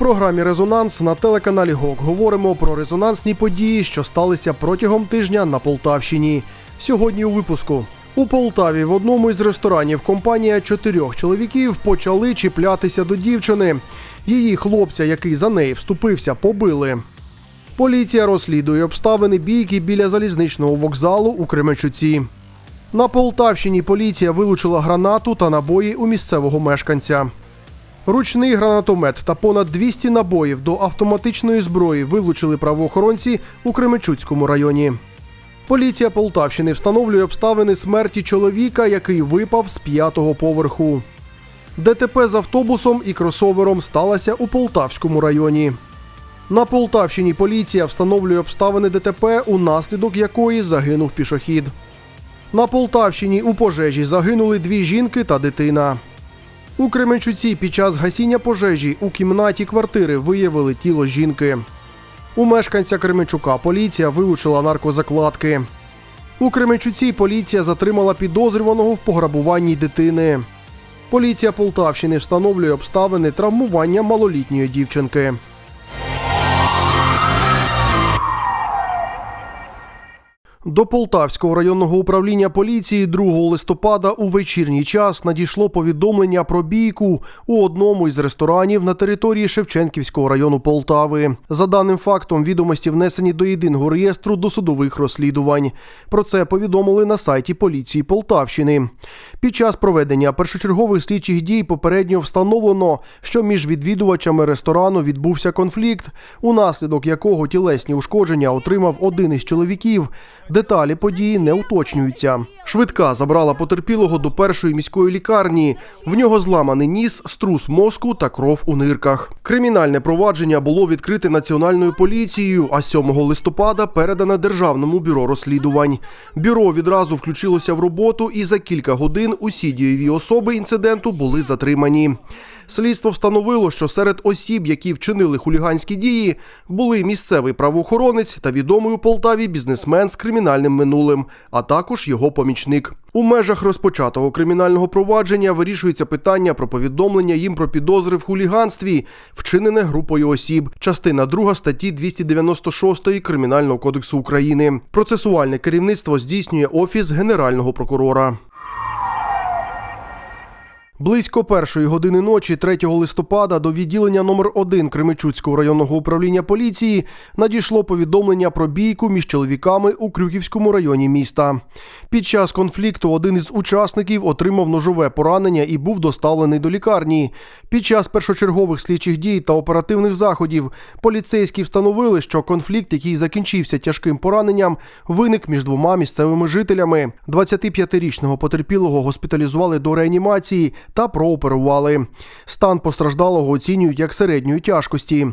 програмі Резонанс на телеканалі ГОК говоримо про резонансні події, що сталися протягом тижня на Полтавщині. Сьогодні у випуску. У Полтаві в одному із ресторанів компанія чотирьох чоловіків почали чіплятися до дівчини. Її хлопця, який за неї вступився, побили. Поліція розслідує обставини бійки біля залізничного вокзалу у Кременчуці. На Полтавщині поліція вилучила гранату та набої у місцевого мешканця. Ручний гранатомет та понад 200 набоїв до автоматичної зброї вилучили правоохоронці у Кременчуцькому районі. Поліція Полтавщини встановлює обставини смерті чоловіка, який випав з п'ятого поверху. ДТП з автобусом і кросовером сталося у Полтавському районі. На Полтавщині поліція встановлює обставини ДТП, унаслідок якої загинув пішохід. На Полтавщині у пожежі загинули дві жінки та дитина. У Кременчуці під час гасіння пожежі у кімнаті квартири виявили тіло жінки. У мешканця Кременчука поліція вилучила наркозакладки. У Кременчуці поліція затримала підозрюваного в пограбуванні дитини. Поліція Полтавщини встановлює обставини травмування малолітньої дівчинки. До Полтавського районного управління поліції 2 листопада у вечірній час надійшло повідомлення про бійку у одному із ресторанів на території Шевченківського району Полтави. За даним фактом, відомості внесені до єдиного реєстру досудових розслідувань. Про це повідомили на сайті поліції Полтавщини. Під час проведення першочергових слідчих дій попередньо встановлено, що між відвідувачами ресторану відбувся конфлікт, унаслідок якого тілесні ушкодження отримав один із чоловіків. Деталі події не уточнюються. Швидка забрала потерпілого до першої міської лікарні. В нього зламаний ніс, струс мозку та кров у нирках. Кримінальне провадження було відкрите національною поліцією, а 7 листопада передане Державному бюро розслідувань. Бюро відразу включилося в роботу, і за кілька годин усі дієві особи інциденту були затримані. Слідство встановило, що серед осіб, які вчинили хуліганські дії, були місцевий правоохоронець та відомий у Полтаві бізнесмен з кримінальним минулим, а також його помічник. У межах розпочатого кримінального провадження вирішується питання про повідомлення їм про підозри в хуліганстві, вчинене групою осіб, частина 2 статті 296 Кримінального кодексу України. Процесуальне керівництво здійснює офіс генерального прокурора. Близько першої години ночі, 3 листопада, до відділення номер 1 Кременчуцького районного управління поліції надійшло повідомлення про бійку між чоловіками у Крюківському районі міста. Під час конфлікту один із учасників отримав ножове поранення і був доставлений до лікарні. Під час першочергових слідчих дій та оперативних заходів поліцейські встановили, що конфлікт, який закінчився тяжким пораненням, виник між двома місцевими жителями. 25-річного потерпілого госпіталізували до реанімації та прооперували. Стан постраждалого оцінюють як середньої тяжкості.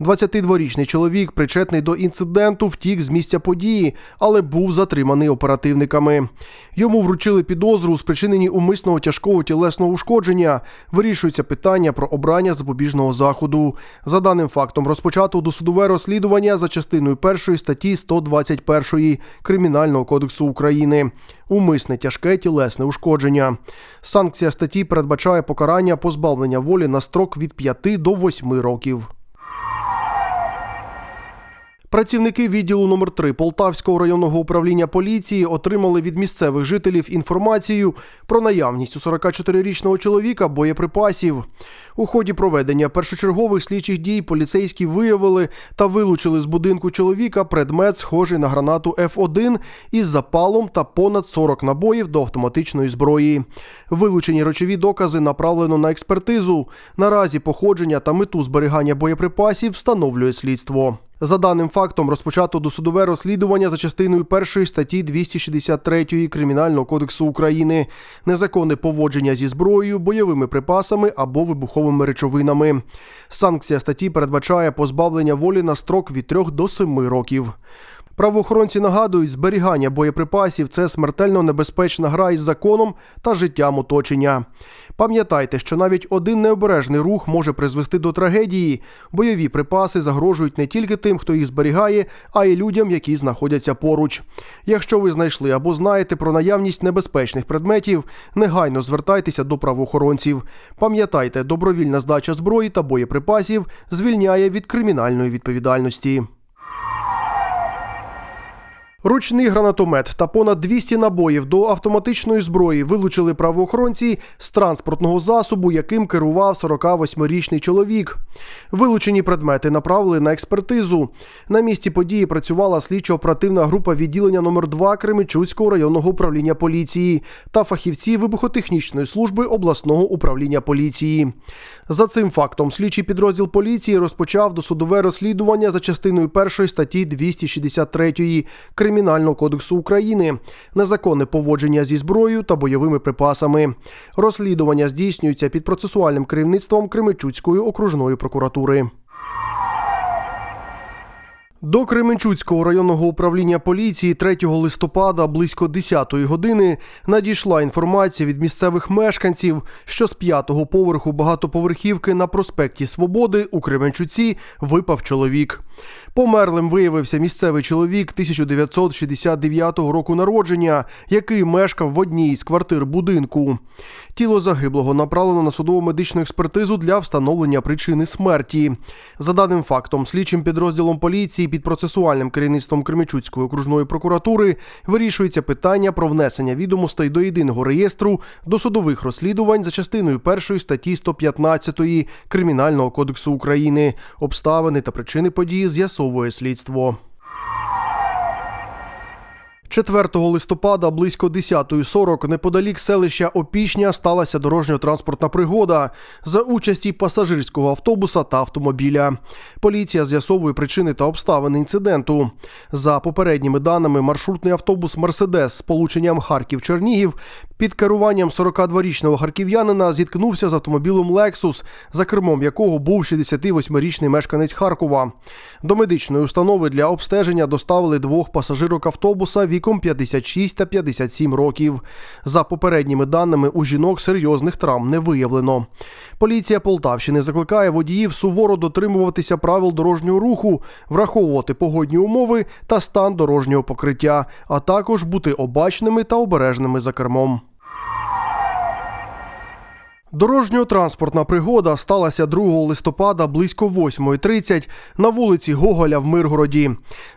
22-річний чоловік, причетний до інциденту, втік з місця події, але був затриманий оперативниками. Йому вручили підозру у спричиненні умисного тяжкого тілесного ушкодження. Вирішується питання про обрання запобіжного заходу. За даним фактом, розпочато досудове розслідування за частиною 1 статті 121 Кримінального кодексу України. Умисне тяжке тілесне ушкодження. Санкція статті передбачає покарання позбавлення волі на строк від 5 до 8 років. Працівники відділу номер 3 Полтавського районного управління поліції отримали від місцевих жителів інформацію про наявність у 44-річного чоловіка боєприпасів. У ході проведення першочергових слідчих дій поліцейські виявили та вилучили з будинку чоловіка предмет, схожий на гранату Ф1 із запалом та понад 40 набоїв до автоматичної зброї. Вилучені речові докази направлено на експертизу. Наразі походження та мету зберігання боєприпасів встановлює слідство. За даним фактом розпочато досудове розслідування за частиною першої статті 263 Кримінального кодексу України незаконне поводження зі зброєю, бойовими припасами або вибуховими речовинами. Санкція статті передбачає позбавлення волі на строк від 3 до 7 років. Правоохоронці нагадують, зберігання боєприпасів це смертельно небезпечна гра із законом та життям оточення. Пам'ятайте, що навіть один необережний рух може призвести до трагедії. Бойові припаси загрожують не тільки тим, хто їх зберігає, а й людям, які знаходяться поруч. Якщо ви знайшли або знаєте про наявність небезпечних предметів, негайно звертайтеся до правоохоронців. Пам'ятайте, добровільна здача зброї та боєприпасів звільняє від кримінальної відповідальності. Ручний гранатомет та понад 200 набоїв до автоматичної зброї вилучили правоохоронці з транспортного засобу, яким керував 48-річний чоловік. Вилучені предмети направили на експертизу. На місці події працювала слідчо-оперативна група відділення номер 2 Кременчуцького районного управління поліції та фахівці вибухотехнічної служби обласного управління поліції. За цим фактом слідчий підрозділ поліції розпочав досудове розслідування за частиною першої статті 263 Кримінального кодексу України незаконне поводження зі зброєю та бойовими припасами. Розслідування здійснюється під процесуальним керівництвом Кременчуцької окружної прокуратури. До Кременчуцького районного управління поліції 3 листопада близько 10-ї години надійшла інформація від місцевих мешканців, що з п'ятого поверху багатоповерхівки на проспекті Свободи у Кременчуці випав чоловік. Померлим виявився місцевий чоловік 1969 року народження, який мешкав в одній з квартир будинку. Тіло загиблого направлено на судово медичну експертизу для встановлення причини смерті. За даним фактом, слідчим підрозділом поліції під процесуальним керівництвом Кремічуцької окружної прокуратури вирішується питання про внесення відомостей до єдиного реєстру досудових розслідувань за частиною першої статті 115 Кримінального кодексу України. Обставини та причини події з'ясовує слідство. 4 листопада близько 10.40 неподалік селища Опішня сталася дорожньо-транспортна пригода за участі пасажирського автобуса та автомобіля. Поліція з'ясовує причини та обставини інциденту. За попередніми даними, маршрутний автобус Мерседес з полученням Харків-Чернігів під керуванням 42-річного харків'янина зіткнувся з автомобілем Lexus, за кермом якого був 68-річний мешканець Харкова. До медичної установи для обстеження доставили двох пасажирок автобуса віком 56 та 57 років. За попередніми даними, у жінок серйозних травм не виявлено. Поліція Полтавщини закликає водіїв суворо дотримуватися правил дорожнього руху, враховувати погодні умови та стан дорожнього покриття, а також бути обачними та обережними за кермом. Дорожньо-транспортна пригода сталася 2 листопада близько 8.30 на вулиці Гоголя в Миргороді.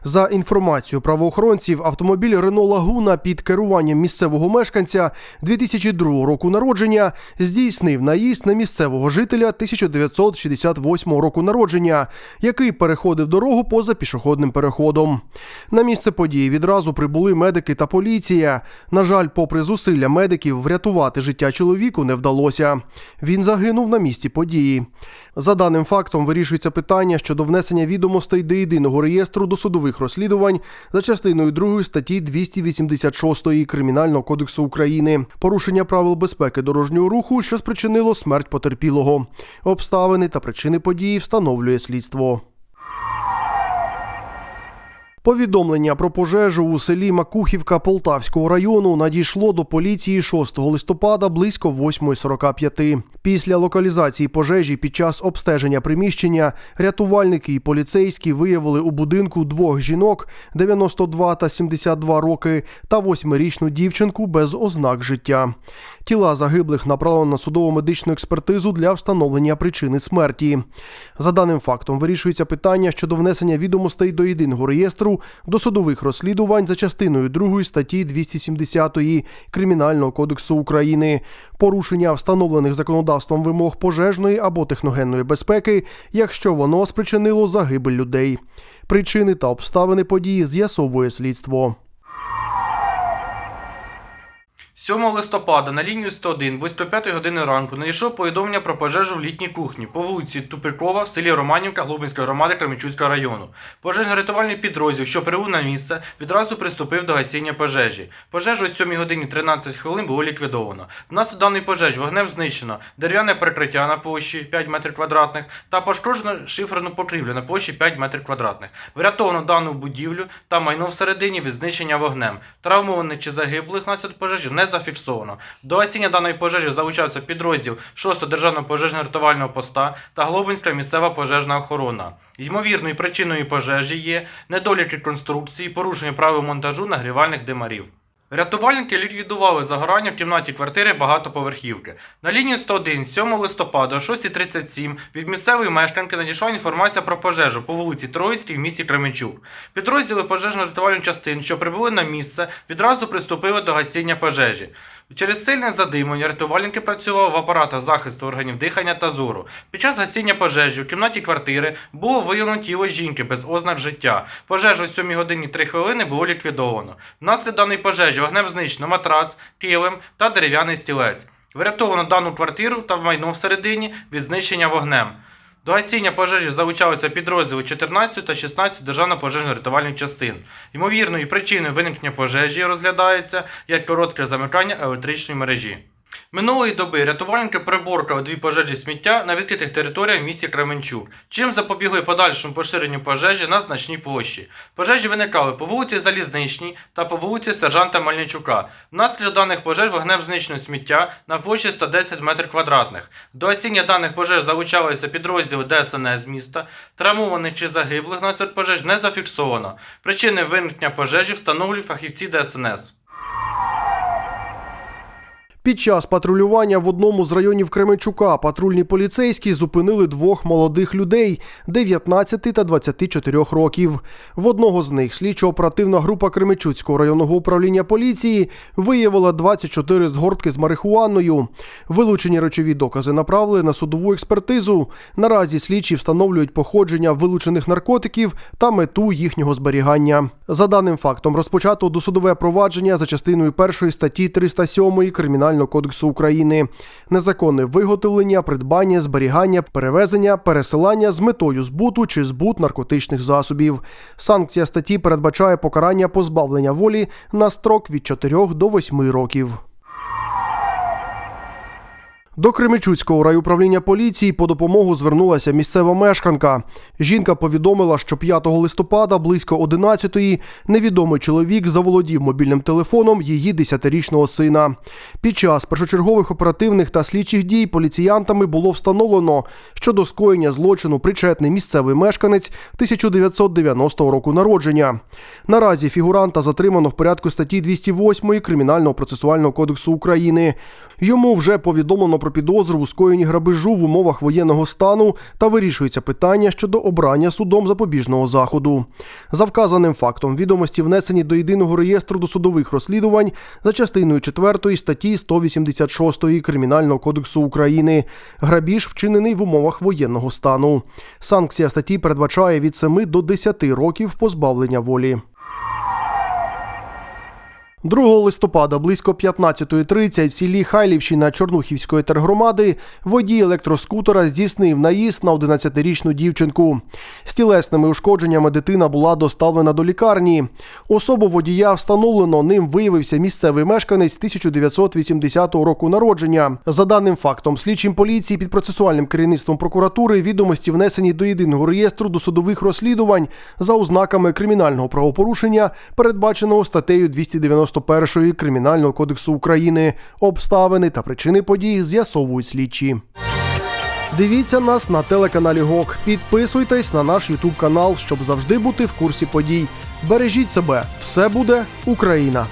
За інформацією правоохоронців, автомобіль Рено Лагуна під керуванням місцевого мешканця 2002 року народження здійснив наїзд на місцевого жителя 1968 року народження, який переходив дорогу поза пішохідним переходом. На місце події відразу прибули медики та поліція. На жаль, попри зусилля медиків, врятувати життя чоловіку не вдалося. Він загинув на місці події. За даним фактом вирішується питання щодо внесення відомостей до єдиного реєстру досудових розслідувань за частиною 2 статті 286 Кримінального кодексу України, порушення правил безпеки дорожнього руху, що спричинило смерть потерпілого. Обставини та причини події встановлює слідство. Повідомлення про пожежу у селі Макухівка Полтавського району надійшло до поліції 6 листопада близько 8.45. Після локалізації пожежі під час обстеження приміщення рятувальники і поліцейські виявили у будинку двох жінок 92 та 72 роки та восьмирічну дівчинку без ознак життя. Тіла загиблих направлено на судово медичну експертизу для встановлення причини смерті. За даним фактом вирішується питання щодо внесення відомостей до єдиного реєстру до судових розслідувань за частиною 2 статті 270 Кримінального кодексу України, порушення встановлених законодавством вимог пожежної або техногенної безпеки, якщо воно спричинило загибель людей. Причини та обставини події з'ясовує слідство. 7 листопада на лінію 101 близько 5 години ранку надійшло повідомлення про пожежу в літній кухні по вулиці Тупикова в селі Романівка Глубинської громади Кременчуцького району. Пожежно-рятувальний підрозділ, що прибув на місце, відразу приступив до гасіння пожежі. Пожежу о 7 годині 13 хвилин було ліквідовано. Внаслідок даної пожежі вогнем знищено дерев'яне перекриття на площі 5 метрів квадратних та пошкоджено шиферну покрівлю на площі 5 метрів квадратних. Врятовано дану будівлю та майно всередині від знищення вогнем. Травмованих чи загиблих внаслідок пожежі не зафіксовано. До осіння даної пожежі залучався підрозділ 6-го державного пожежно-рятувального поста та Глобинська місцева пожежна охорона. Ймовірною причиною пожежі є недоліки конструкції, порушення правил монтажу нагрівальних димарів. Рятувальники ліквідували загорання в кімнаті квартири багатоповерхівки. На лінії 101 7 листопада о 6.37 від місцевої мешканки надійшла інформація про пожежу по вулиці Троїцькій в місті Кременчук. Підрозділи пожежно-рятувальних частин, що прибули на місце, відразу приступили до гасіння пожежі. Через сильне задимлення рятувальники працювали в апаратах захисту органів дихання та зору. Під час гасіння пожежі в кімнаті квартири було виявлено тіло жінки без ознак життя. Пожежу о 7 годині 3 хвилини було ліквідовано. Внаслідок даної пожежі вогнем знищено матрац, килим та дерев'яний стілець. Врятовано дану квартиру та майно всередині від знищення вогнем. До гасіння пожежі залучалися підрозділи 14 та 16 державно-пожежно-рятувальних частин. Ймовірною причиною виникнення пожежі розглядається як коротке замикання електричної мережі. Минулої доби рятувальники приборкали дві пожежі сміття на відкритих територіях в місті Кременчук, чим запобігли подальшому поширенню пожежі на значній площі. Пожежі виникали по вулиці Залізничній та по вулиці Сержанта Мельничука. Внаслідок даних пожеж вогнем знищено сміття на площі 110 метрів квадратних. До осіння даних пожеж залучалися підрозділи ДСНС міста. Травмованих чи загиблих внаслідок пожеж не зафіксовано. Причини виникнення пожежі встановлюють фахівці ДСНС. Під час патрулювання в одному з районів Кременчука патрульні поліцейські зупинили двох молодих людей 19 та 24 років. В одного з них слідчо-оперативна група Кременчуцького районного управління поліції виявила 24 згортки з марихуаною. Вилучені речові докази направили на судову експертизу. Наразі слідчі встановлюють походження вилучених наркотиків та мету їхнього зберігання. За даним фактом розпочато досудове провадження за частиною першої статті 307 Кримінального кодексу України. Незаконне виготовлення, придбання, зберігання, перевезення, пересилання з метою збуту чи збут наркотичних засобів. Санкція статті передбачає покарання позбавлення волі на строк від 4 до 8 років. До Кременчуцького райуправління поліції по допомогу звернулася місцева мешканка. Жінка повідомила, що 5 листопада близько 11-ї невідомий чоловік заволодів мобільним телефоном її 10-річного сина. Під час першочергових оперативних та слідчих дій поліціянтами було встановлено, що до скоєння злочину причетний місцевий мешканець 1990 року народження. Наразі фігуранта затримано в порядку статті 208 Кримінального процесуального кодексу України. Йому вже повідомлено про підозру у скоєнні грабежу в умовах воєнного стану та вирішується питання щодо обрання судом запобіжного заходу. За вказаним фактом відомості внесені до єдиного реєстру досудових розслідувань за частиною 4 статті 186 Кримінального кодексу України. Грабіж вчинений в умовах воєнного стану. Санкція статті передбачає від 7 до 10 років позбавлення волі. 2 листопада близько 15.30 в селі Хайлівщина Чорнухівської тергромади водій електроскутера здійснив наїзд на 11-річну дівчинку. З тілесними ушкодженнями дитина була доставлена до лікарні. Особу водія встановлено ним виявився місцевий мешканець 1980 року народження. За даним фактом, слідчим поліції під процесуальним керівництвом прокуратури відомості внесені до єдиного реєстру досудових розслідувань за ознаками кримінального правопорушення, передбаченого статтею 291 Кримінального кодексу України. Обставини та причини подій з'ясовують слідчі. Дивіться нас на телеканалі ГОК. Підписуйтесь на наш Ютуб канал, щоб завжди бути в курсі подій. Бережіть себе, все буде Україна!